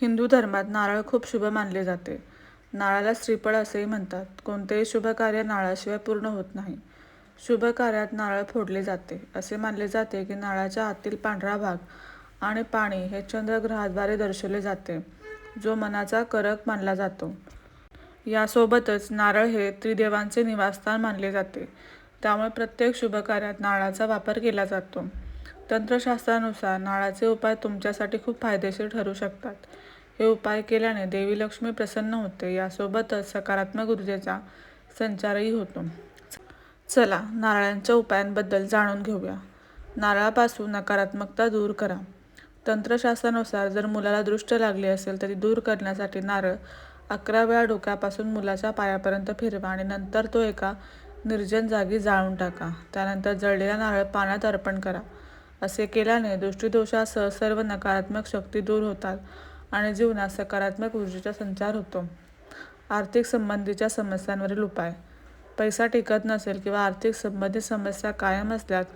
हिंदू धर्मात नारळ खूप शुभ मानले जाते. नारळाला श्रीफळ असेही म्हणतात. कोणतेही शुभ कार्य नारळाशिवाय पूर्ण होत नाही. शुभ कार्यात नारळ फोडले जाते. असे मानले जाते की नारळाच्या आतील पांढरा भाग आणि पाणी हे चंद्रग्रहाद्वारे दर्शवले जाते जो मनाचा करक मानला जातो. यासोबतच नारळ हे त्रिदेवांचे निवासस्थान मानले जाते. त्यामुळे प्रत्येक शुभ कार्यात नारळाचा वापर केला जातो. तंत्रशास्त्रानुसार नाळाचे उपाय तुमच्यासाठी खूप फायदेशीर ठरू शकतात. हे उपाय केल्याने देवी लक्ष्मी प्रसन्न होते. यासोबतच सकारात्मक ऊर्जेचा संचारही होतो. चला नारळांच्या उपायांबद्दल जाणून घेऊया. नारळापासून नकारात्मकता दूर करा. तंत्रशास्त्रानुसार जर मुलाला दृष्ट लागली असेल तर ती दूर करण्यासाठी नारळ अकरा वेळा डोक्यापासून मुलाच्या पायापर्यंत फिरवा आणि नंतर तो एका निर्जन जागी जाळून टाका. त्यानंतर जळलेला नारळ पाण्यात अर्पण करा. असे केल्याने दृष्टिदोषासह सर्व नकारात्मक शक्ती दूर होतात आणि जीवनात सकारात्मक ऊर्जेचा संचार होतो. आर्थिक संबंधीच्या समस्यांवरील उपाय. पैसा टिकत नसेल किंवा आर्थिक संबंधित समस्या कायम असल्यास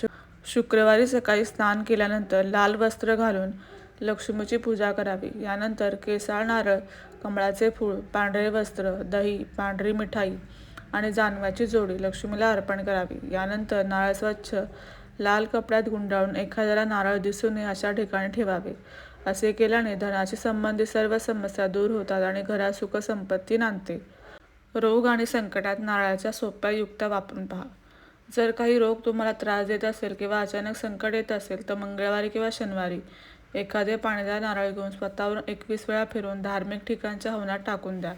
शु शुक्रवारी सकाळी स्नान केल्यानंतर लाल वस्त्र घालून लक्ष्मीची पूजा करावी. यानंतर केसाळ नारळ कमळाचे फूळ पांढरे वस्त्र दही पांढरी मिठाई आणि जानव्याची जोडी लक्ष्मीला अर्पण करावी. यानंतर नारळ स्वच्छ लाल कपड्यात गुंडाळून एखाद्याला नारळ दिसू नये अशा ठिकाणी ठेवावे. असे केल्याने धनाशी संबंधित सर्व समस्या दूर होतात आणि घरात सुखसंपत्ती नांदते. रोग आणि संकटात नारळाच्या सोप्या युक्त्या वापरून पहा. जर काही रोग तुम्हाला त्रास देत असेल किंवा अचानक संकट येत असेल तर मंगळवारी किंवा शनिवारी एखादे पाणीदार नारळ घेऊन स्वतःवर एकवीस वेळा फिरून धार्मिक ठिकाणच्या हवनात टाकून द्या.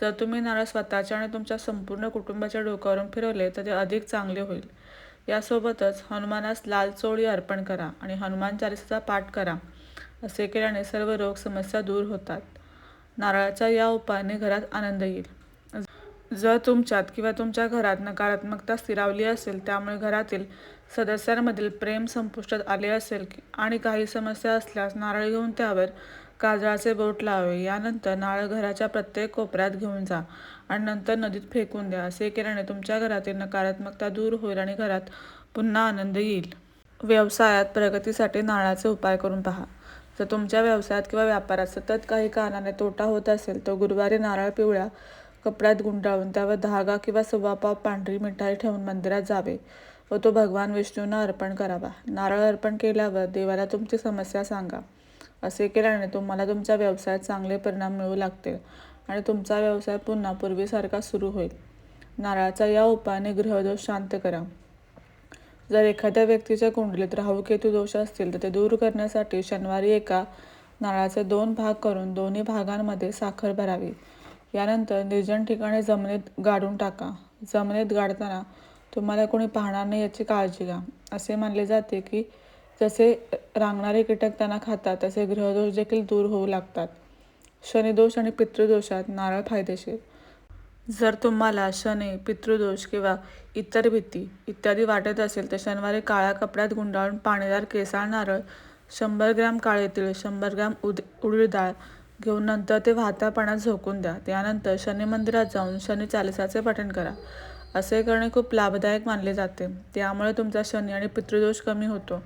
जर तुम्ही नारळ स्वतःच्या आणि तुमच्या संपूर्ण कुटुंबाच्या डोक्यावरून फिरवले तर ते अधिक चांगले होईल. यासोबतच हनुमानास लाल चोळी अर्पण करा आणि हनुमान चालिसाचा पाठ करा असे केल्याने सर्व रोग समस्या दूर होतात. नारळाच्या या उपायाने घरात आनंद येईल. जर तुमच्यात किंवा तुमच्या घरात नकारात्मकता स्थिरावली असेल त्यामुळे घरातील सदस्यांमधील प्रेम संपुष्टात आले असेल आणि काही समस्या असल्यास नारळ घेऊन त्यावर काजळाचे बोट लावे यानंतर नाळ घराच्या प्रत्येक कोपऱ्यात घेऊन जा आणि नंतर नदीत फेकून द्या. असे केल्याने तुमच्या घरातील नकारात्मकता दूर होईल आणि घरात पुन्हा आनंद येईल. व्यवसायात प्रगतीसाठी नाळाचे उपाय करून पहा. जर तुमच्या व्यवसायात किंवा व्यापारात सतत काही कारणाने तोटा होत असेल तर गुरुवारी नारळ पिवळ्या कपड्यात गुंडाळून त्यावर धागा किंवा सुवापाव पांढरी मिठाई ठेवून मंदिरात जावे व तो भगवान विष्णूंना अर्पण करावा. नारळ अर्पण केल्यावर देवाला तुमची समस्या सांगा. असे केल्याने तुम्हाला तुमच्या व्यवसायात चांगले परिणाम मिळू लागतील आणि तुमचा व्यवसाय पुन्हा पूर्वीसारखा सुरू होईल. नारळाचा या उपायाने ग्रहदोष शांत करा. जर एखाद्या व्यक्तीच्या कुंडलीत राहू केतू दोष असतील तर ते दूर करण्यासाठी शनिवारी एका नारळाचे दोन भाग करून दोन्ही भागांमध्ये साखर भरावी. यानंतर निर्जन ठिकाणी जमिनीत गाडून टाका. जमिनीत गाडताना तुम्हाला कोणी पाहणार नाही याची काळजी घ्या. असे मानले जाते की जसे रांगणारे कीटक त्यांना खातात तसे ग्रहदोष देखील दूर होऊ लागतात. शनिदोष आणि पितृदोषात नारळ फायदेशीर. जर तुम्हाला शनी पितृदोष किंवा इतर भीती इत्यादी वाटत असेल तर शनिवारी काळ्या कपड्यात गुंडाळून पाणीदार केसाळ नारळ शंभर ग्रॅम काळे तीळ शंभर ग्रॅम उद उडीद डाळ घेऊन नंतर ते वाहत्या पाण्यात झोकून द्या. त्यानंतर शनी मंदिरात जाऊन शनी चालिसाचे पठण करा. असे करणे खूप लाभदायक मानले जाते. त्यामुळे तुमचा शनी आणि पितृदोष कमी होतो.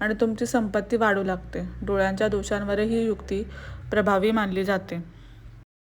आणि तुमची संपत्ती वाढू लागते. डोळ्यांच्या दोषांवरही ही युक्ती प्रभावी मानली जाते.